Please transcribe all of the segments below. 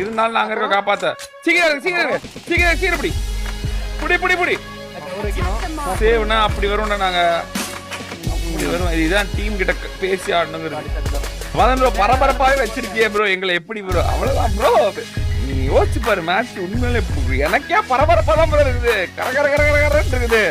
இருந்தாலும் நாங்க இருக்க காப்பாத்த. சீக்கிரம் சீக்கிரம். சீக்கிரம் சீக்கிரம் பிடி. புடி புடி புடி. சேவ்னா அப்படி வரும்டா நாங்க. அப்படி வரும். இதுதான் டீம் கிட்ட பேசி ஆடணுங்கிறது. மதன் ப்ரோ பரபரப்பாவே வச்சிருக்கியே ப்ரோ எங்களை எப்படி ப்ரோ அவ்வளவுதான் ப்ரோ நீ யோசிச்சு பாரு மேட்ச் உண்மையிலே எனக்கே பரபரப்பா தான் ப்ரோ இருக்குது. கர கர கர கர கரன்னு இருக்குது.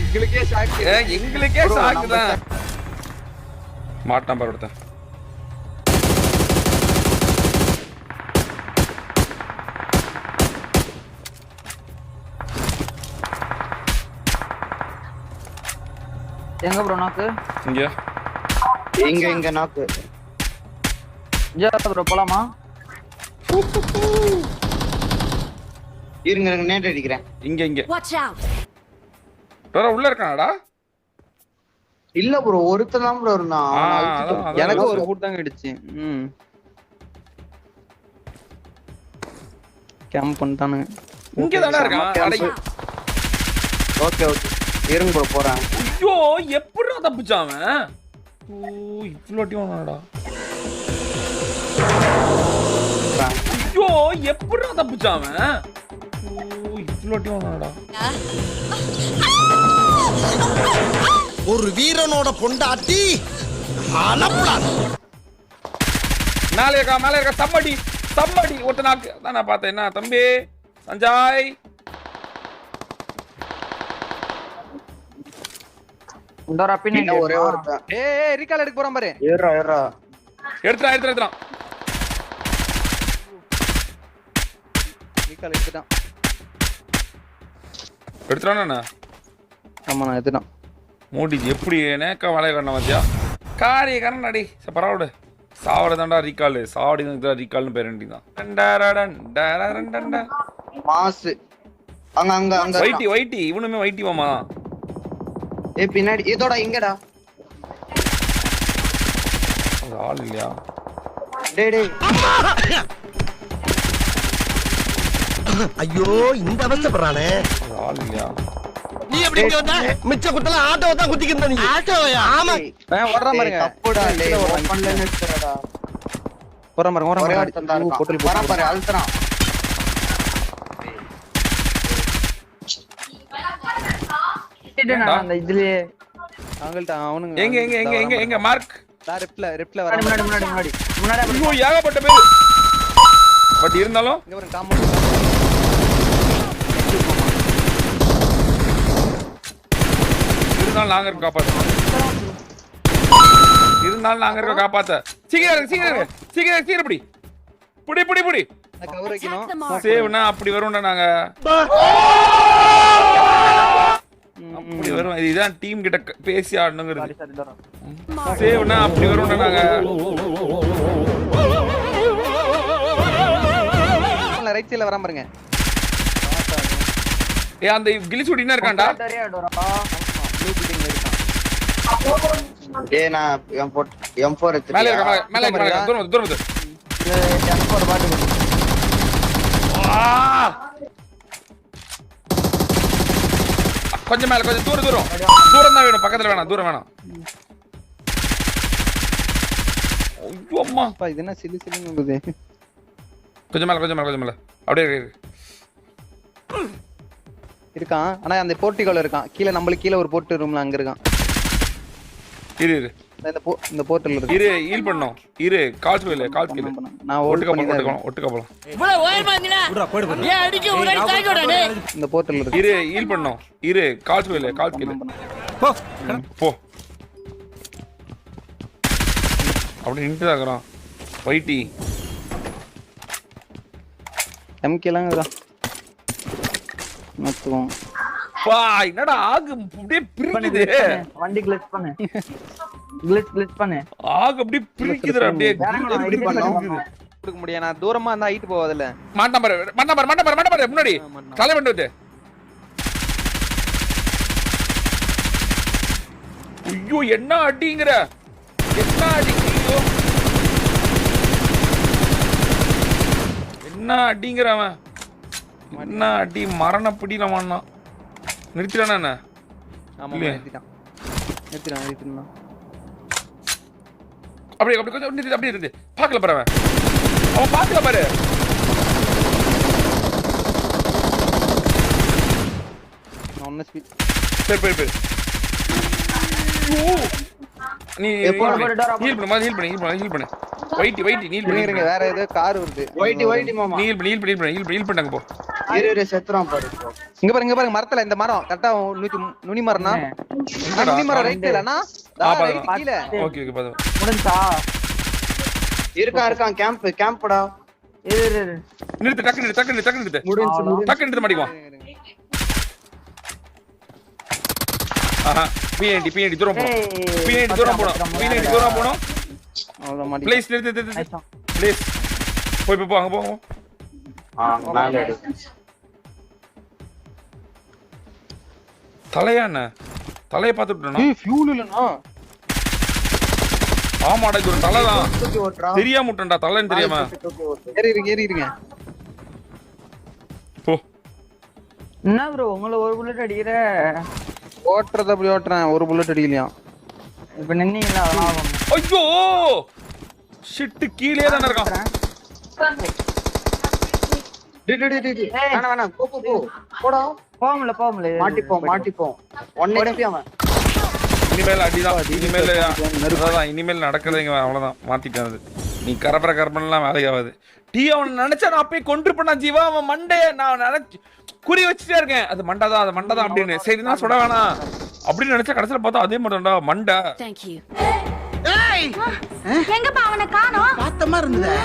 எங்களுக்கே ஷாக் ஏ, எங்களுக்கே நம்ம தான். மாட்டான் பாரு ஒருத்தன். எங்க ப்ரோ நாக்கு இங்க. இங்க இங்க நாக்கு ஜா ப்ரோ போலாமா? இருங்க இருங்க நேட் அடிக்கிறேன். இங்க இங்க. Watch out! வேற உள்ள இருக்கானடா? இல்ல ப்ரோ ஒருத்தன் தான் ப்ரோ இருந்தான். எனக்கு ஒரு ஃபுட் தாங்க அடிச்சு. ம். கேம்ப் பண்ணிட்டானுங்க. இங்க தானே இருக்கான்? அட, ஓகே ஓகே இருங்க ப்ரோ போறேன். ஐயோ எப்படிடா தப்பிச்சான் அவன்? ஓ இவ்வளோ டீம் வாடா ஐயோ எப்படிடா தப்பிச்சான் அவன்? ஓ இவ்வளோ டீம் வாடா ஒரு வீரனோட பொண்டாட்டி அளப்படாது மேலே இருக்கா மேலே இருக்கா தம்மடி தம்மடி ஒருத்த நாக்கு தான் நான் பார்த்தேன். என்ன தம்பி சஞ்சாய் இந்த ஒரு பின்னாடி இன்னும் ஒரே ஒருத்தன். ஏய் ஏய் ரீகால் எடுக்க போறான் பாரு. ஏறா ஏறா எடுத்துறான் எடுத்துறான் எடுத்துறான் ரீகால் எடுத்துட்டான். எடுத்துறான் என்ன ஆமா நான் எடுத்துட்டான். மூடி எப்படி நேக்கா வளைய கண்ண மத்தியா காரிய கண்ணாடி சரி பரவாயில்ல. சாவட தாண்டா ரீகால் சாவடி தான் ரீகால்னு பேரண்டி தான் டண்டரடன் டரடன் டண்ட. மாசு. அங்க அங்க அங்க. வைட்டி வைட்டி இவனுமே வைட்டி மாமா. ஏ பின்னாடி இதோட இங்கடா. ஆள் இல்லையா டேய் டேய். ஐயோ இந்த அவஸ்தப்படுறானே அது ஆள் இல்லையா நீ எப்படி இங்க வந்த? மிச்ச குத்தலாம் ஆட்டோவை தான் குத்திக்கிட்டு நீ. ஆட்டோயா? ஆமா. ஏன் ஓடுறான் டேய், பாருங்க. தப்புடா டேய் ஓபன்ல நிறுத்துறடா ஓடுறான் பாருங்க தான் பாருங்க இருக்கான். போட்டு வரான் பாரு அழுத்துறான். அந்த இதுலயே. அவங்கள்ட்ட அவனுங்க எங்க எங்க எங்க எங்க எங்க மார்க்? நான் ரெப்ல ரெப்ல முன்னாடி வர முன்னாடி முன்னாடி முன்னாடி. ஐயோ ஏகப்பட்ட பேர். பட் இருந்தாலும் இங்க பாருங்க காம்பவுண்ட் இருந்தாலும் நாங்க இருக்க காப்பாத்த. இருந்தாலும் நாங்க இருக்க காப்பாத்த. சீக்கிரம் சீக்கிரம். சீக்கிரம் சீக்கிரம் பிடி. புடி புடி! சேவ்னா அப்படி வரும்டா நாங்க. அப்படி வரும் இதுதான் டீம் கிட்ட பேசி ஆடணுங்கிறது சேவ்னா அப்படி வரும்டா நாங்க ரைட் சைடுல வரான் பாருங்க ஏ அந்த கிளி சுட்டினா இருக்கான்டா வரும் டேய் நான் M4 M4 மேல இருக்க எடுத்துட்டியா? மேல- இருக்க, மேல இருக்க. தூரம் தூரம் பாட்டு. ஆ! கொஞ்சம் மேல கொஞ்சம் தூரம் தூரம். தூரம் தான் வேணும் பக்கத்துல வேணாம் தூரம் வேணாம். ஐயோ அம்மா. அப்பா இது என்ன சிலி சிலின்னு இருக்குது கொஞ்சம் மேல கொஞ்சம் மேல கொஞ்சம் மேல. அப்படியே இரு, இரு. இருக்கான். ஆனா அந்த போர்ட்டிகோல இருக்கான். கீழ நம்மளுக்கு கீழ ஒரு போர்ட் ரூம்ல அங்க இருக்கான். இரு இரு. இந்த போ இந்த போர்ட்டல் இருக்கு. இரு ஹீல் பண்ணோம் இரு கால் கீழே கால் கீழே நான் ஓல்ட் ஒட்டுக்க பண்ணி போலாம் தான் ஒட்டுக்க இருக்கேன். ஒட்டுக்க போலாம். இந்த போர்ட்டல் இருக்கு. இரு ஹீல் பண்ணோம் இரு கால் கீழே கால் கீழே ம், போ. அப்படி நின்று தாக்குறான் வைட்டி எம்கேலாம் இருக்குதா மத்துவோம். பா என்னடா ஆகு அப்படியே பிரிக்குது. வண்டி கிளிச் பண்ணு. கிளிச் கிளிச் பண்ணு. ஆகு அப்படியே பிரிக்குதுடா அப்படியே. கொடுக்க முடியாது நான் தூரமா இருந்தா ஹைட் போவாதுல்ல மாட்டான் பாரு மாட்டான் பாரு மாட்டான் பாரு மாட்டான் பாரு முன்னாடி. தலை பண்ணு ஐயோ என்ன அடிங்கிற? என்ன அடி ஐயோ. என்ன அடிங்கிற அவன்? என்ன அடி மரண பிடியில நிறுத்திட்டானா என்ன ஆமா நிறுத்திட்டான். நிறுத்திட்டான் நிறுத்திட்டான். அப்படியே அப்படி கொஞ்சம் நிறுத்தி அப்படியே இருந்து. பார்க்கல பாரு அவன். அவன் பார்க்கல பாரு. சரி போய் நீ ஹீல் ஹீல் பண்ணு ஹீல் பண்ணு ஹீல் பண்ணு நீல் பண்ணி. வேற ஏதோ கார் வருது. வெயிட் வெயிட் மாமா. ஹீல் பண்ணி பண்ணி ஹீல் பண்ணாங்க இரு இரு செத்துறான் பாரு. இங்க பாருங்க இங்க பாருங்க மரத்துல இந்த மரம். கரெக்டா நூத்தி நுனி மரம்னா? நுனி மரம் ரைட் இல்லனா. கீழே. ஓகே ஓகே பாத்து. முடிஞ்சா? இருக்கா இருக்கான் கேம்ப் கேம்ப்டா இரு இரு நிறுத்து டக்கு நிறுத்து டக்கு நிறுத்து டக்கு நிறுத்து. முடிஞ்சு டக்கு நிறுத்த மாட்டிக்குவான் ஆஹா பிஎன்டி பிஎன்டி தூரம் போ ஏய், பிஎன்டி தூரம் போணும் பிஎன்டி தூரம் போணும் அவ்வளவு மாட்டி ப்ளீஸ் நிறுத்து நிறுத்து. ப்ளீஸ் போய் போய் போ அங்க போ தலையா என்ன? தலையை பார்த்துட்டோம் ஏய் ஃபியூல் இல்லனா ஆமாடா இது ஒரு தலை தான். தெரியாம விட்டேன்டா தலைன்னு தெரியாம. ஏறி இருங்க ஏறி இருங்க. போ. என்ன ப்ரோ உங்களை ஒரு புல்லட் அடிக்கிற? ஓட்டுறத அப்படி ஓட்டுறேன் ஒரு புல்லட் அடிக்கலையா இப்ப நின்னீங்களா அதெல்லாம் ஆகும். ஐயோ! ஷிட்டு கீழே தானே இருக்கான். டி, டி, டி, டி. வேணாம் வேணாம். போ போ. போடா. போகல போகல மாட்டிப்போம் மாட்டிப்போம். ஒன் ஹெச்பி அவன். இனிமேல் அடிதான் இனிமேல் அதான் இனிமேல் நடக்கிறது இங்க அவ்வளவுதான் மாத்திட்டேன் அது நீ கரபர கரபரெல்லாம் வேலைக்கு ஆகாது. டீ அவன் நினைச்சா நான் அப்பயே கொண்டு பண்ணான் ஜீவா? அவன் மண்டே நான் நினைச்சு குறி வச்சுட்டே இருக்கேன். அது மண்டை தான் அது மண்டை தான் அப்படின்னு. சரி தான் சுட வேணாம். அப்படின்னு நினைச்சா கடைசியில பார்த்தா அதே மாதிரி தான்டா மண்டை. Thank you. ஏய்! எங்கப்பா அவனை காணோம்? பார்த்த மாதிரி இருந்ததே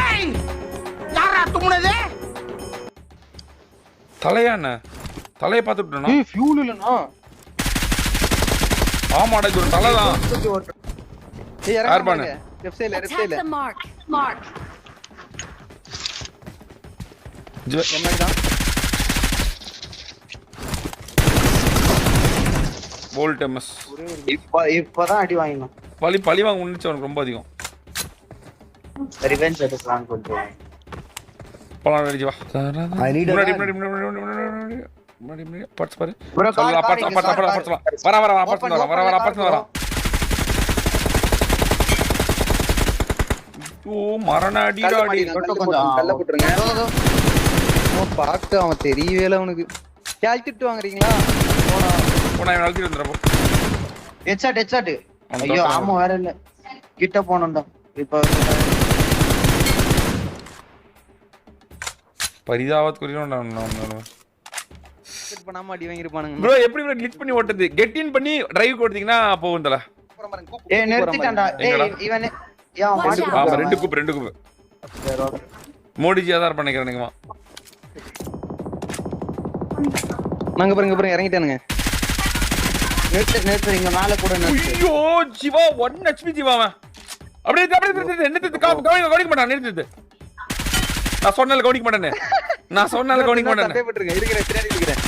ஏய்! யாரா தும்முனது? தலையா என்ன? தலையை பார்த்துட்டோம் ஏய் ஃபியூல் இல்லனா ஆமாடா இது ஒரு தலை தான். ஏய் யார் பண்ணு? லெஃப்ட் சைடுல. என்னதான் போல்ட் எம்எஸ் இப்ப இப்பதான் அடி வாங்கினோம். பழி பழி வாங்க முன்னிச்சு அவனுக்கு ரொம்ப அதிகம். ரிவெஞ்ச் எடுக்கலாம் கொஞ்சம் போலாம் அடிச்சு வா. ஐ நீட் முன்னாடி முன்னாடி முன்னாடி முன்னாடி முன்னாடி பார்ட்ஸ் பாரு. சொல்லு பார்ட்ஸ் பார்ட்ஸ் பார்ட்ஸ் பார்ட்ஸ் வர வர வர பார்ட்ஸ் வர வர வர பார்ட்ஸ் வர. ஓ மரண அடிடா அடி. கொஞ்சம் கல்ல போட்டுருங்க. ஓ பாத்து அவன் தெரியவேல இல்ல உனக்கு கேல்கிட் வாங்குறீங்களா? போடா. போடா இவன் அழுத்தி வந்துறப்போ ஹெட்ஷாட் ஹெட்ஷாட் ஐயோ ஆமா வேற இல்ல. கிட்ட போனோம்டா இப்போ பரிதாபத்துக்குரிய நான் நான் பண்ணாம அடி வாங்கிருப்பானுங்க ப்ரோ எப்படி ப்ரோ கிளிக் பண்ணி ஓட்டது கெட் இன் பண்ணி டிரைவ் கொடுத்தீங்கன்னா போகும் தல ஏ நிறுத்திட்டான்டா. ஏய் இவனே யா மாட்டி ஆமா ரெண்டு கூப் ரெண்டு கூப் மோடிஜி ஆதார் பண்ணிக்கிறானுங்கமா நாங்க பாருங்க பாருங்க இறங்கிட்டானுங்க. நேத்து நேத்து இங்க மேல கூட நிறுத்து. ஐயோ ஜிவா 1 ஹெச்பி ஜிவாவன் அப்படியே அப்படியே நிறுத்து நிறுத்து கவனிக்க மாட்டான் நிறுத்து. நான் சொன்னால கவனிக்க மாட்டேன்னு நான் சொன்னால கவனிக்க மாட்டேன்னு சந்தேகப்பட்டிருக்கேன் இருக்கிறேன் பின்னாடி இருக்கிறேன்.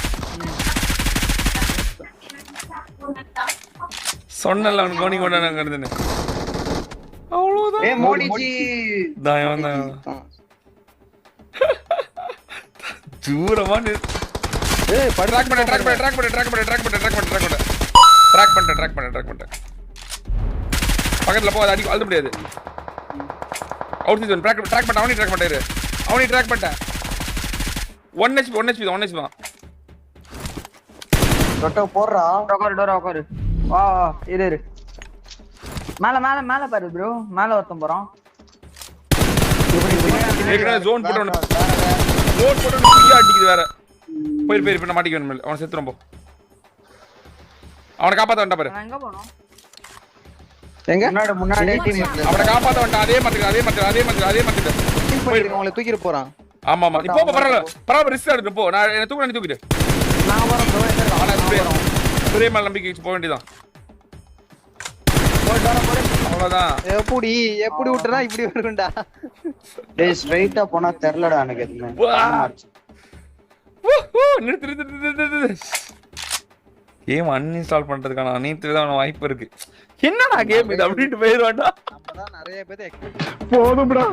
சொன்னல அவன் கவனிக்க மாட்டானுங்கிறதுன்னு. அவ்வளவுதான். ஏய் மோடிஜி தாயம் தான் ஆ. தூரமா நிறு- ஏய் படு. ட்ராக் பண்ண ட்ராக் பண்ண ட்ராக் பண்ண ட்ராக் பண்ண ட்ராக் பண்ண ட்ராக் பண்ண ட்ராக் பண்ண. ட்ராக் பண்ண ட்ராக் பண்ண ட்ராக் பண்ண. பக்கத்துல போ அது அடி அழுத முடியாது. அவுட் சீசன் ட்ராக் ட்ராக் பண்ண அவனே ட்ராக் பண்ணிட்டாரு அவனே ட்ராக் பண்ணிட்டேன். One HP one HP one HP தான் தொட்ட போடுறா. உட்காரு டோரா உட்காரு வா வா இரு இரு. மேல மேல மேல பாரு ப்ரோ மேல ஒருத்தன் போறான். ஜோன் போட்டு ஜோன் போட்டு அடிக்குது வேற. போயிரு போயிரு இப்ப மாட்டிக்க வேணும் அவனை செத்துரும் போ. அவனை காப்பாத்த வேண்டாம் பாரு. எங்க போனோம் எங்க? முன்னாடி முன்னாடி டீம் அவனை காப்பாத்த வேண்டாம். அதே மாதிரி அதே மாதிரி அதே மாதிரி அதே மாதிரி உங்களை தூக்கிட்டு போறான். ஆமா ஆமா. பரவாயில்ல. பரவாயில்ல ரிஸ்க் எடுத்து போ. நான் என்ன தூக்கிட்டு. நான் ப்ரோ எங்க மேல நம்பிக்கை போக வேண்டியதான் அவ்வளவுதான். எப்படி எப்படி விட்டுறா இப்படி வரும்டா. டேய் ஸ்ட்ரைட்டா போனா தெரியலடா எனக்கு எதுவுமே. வா. ஊ, ஊ, நிறுத்து நிறுத்து நிறுத்து, நிறுத்து நிறுத்து. கேம் அன்இன்ஸ்டால் பண்றதுக்கான அனைத்து விதமான வாய்ப்பு இருக்கு. என்னடா கேம் இது? அப்படின்ட்டு போயிடுவாண்டா நிறைய பேர் போதும்டா.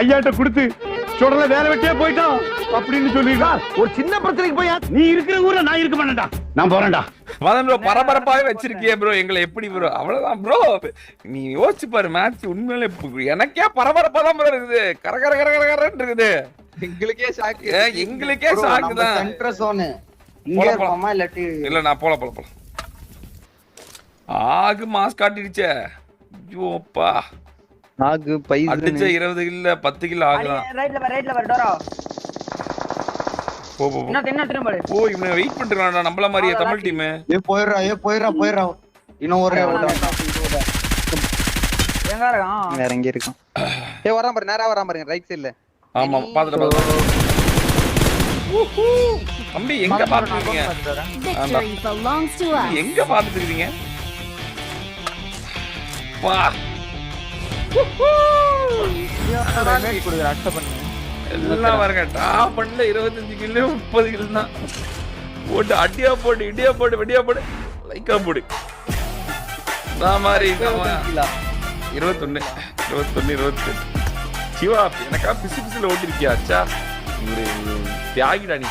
ஐயாட்ட கொடுத்து சுடல வேற வெட்டியே போயிட்டோம் அப்படின்னு சொல்லிருக்கா ஒரு சின்ன பிரச்சனைக்கு போய் நீ இருக்கிற ஊர்ல நான் இருக்க மாட்டேன்டா. நான் போறேன்டா. மதன் ப்ரோ பரபரப்பாவே வச்சிருக்கியே ப்ரோ எங்களை எப்படி ப்ரோ அவ்வளவுதான் ப்ரோ நீ யோசிச்சு பாரு மேட்ச் உண்மையிலே எனக்கே பரபரப்பா தான் ப்ரோ இருக்குது. கர கர கர கர கரன்னு இருக்குது. எங்களுக்கே ஷாக்கு எங்களுக்கே சாக்கு தான். சென்டர் சோனு இங்க போலாம், இல்லாட்டி இல்ல நான் போல போல போல ஆகு மாஸ் காட்டிடுச்சே. ஐயோப்பா. ஆகு அடிச்ச பைசன் இருபது கில்ல பத்து கிலோ ஆகுதான் ரைட்ல பாரு ரைட்ல பாரு டோரோ போ போ போ. இன்னும் என்ன திரும்ப பாரு. ஓ இவனை வெயிட் பண்ணிட்டு நம்மள மாதிரியே தமிழ் டீம் ஏ போயிடுறா ஏ போயிடுறா போயிடுறா. இன்னும் ஒரு எங்க இருக்கான்? வேற எங்க இருக்கான்? ஏ வராம பாரு நேரா வராம பாருங்க ரைட் சைடுல ஆமா பாத்துட்டு பாத்துட்டு தம்பி எங்க us. எங்க பாத்துட்டு இருக்கீங்க? எல்லாம் பாருங்க டாப் பண்ணல இருபத்தஞ்சு கிலோ முப்பது கிலோ தான். போட்டு அடியா போட்டு இடியா போட்டு வெடியா போட்டு லைக்கா போடு. நான் மாதிரி இருபத்தொன்னு இருபத்தொன்னு இருபத்தி சிவா எனக்கா பிசு பிசுல ஓட்டிருக்கியா அச்சா? ஒரு தியாகிடா நீ.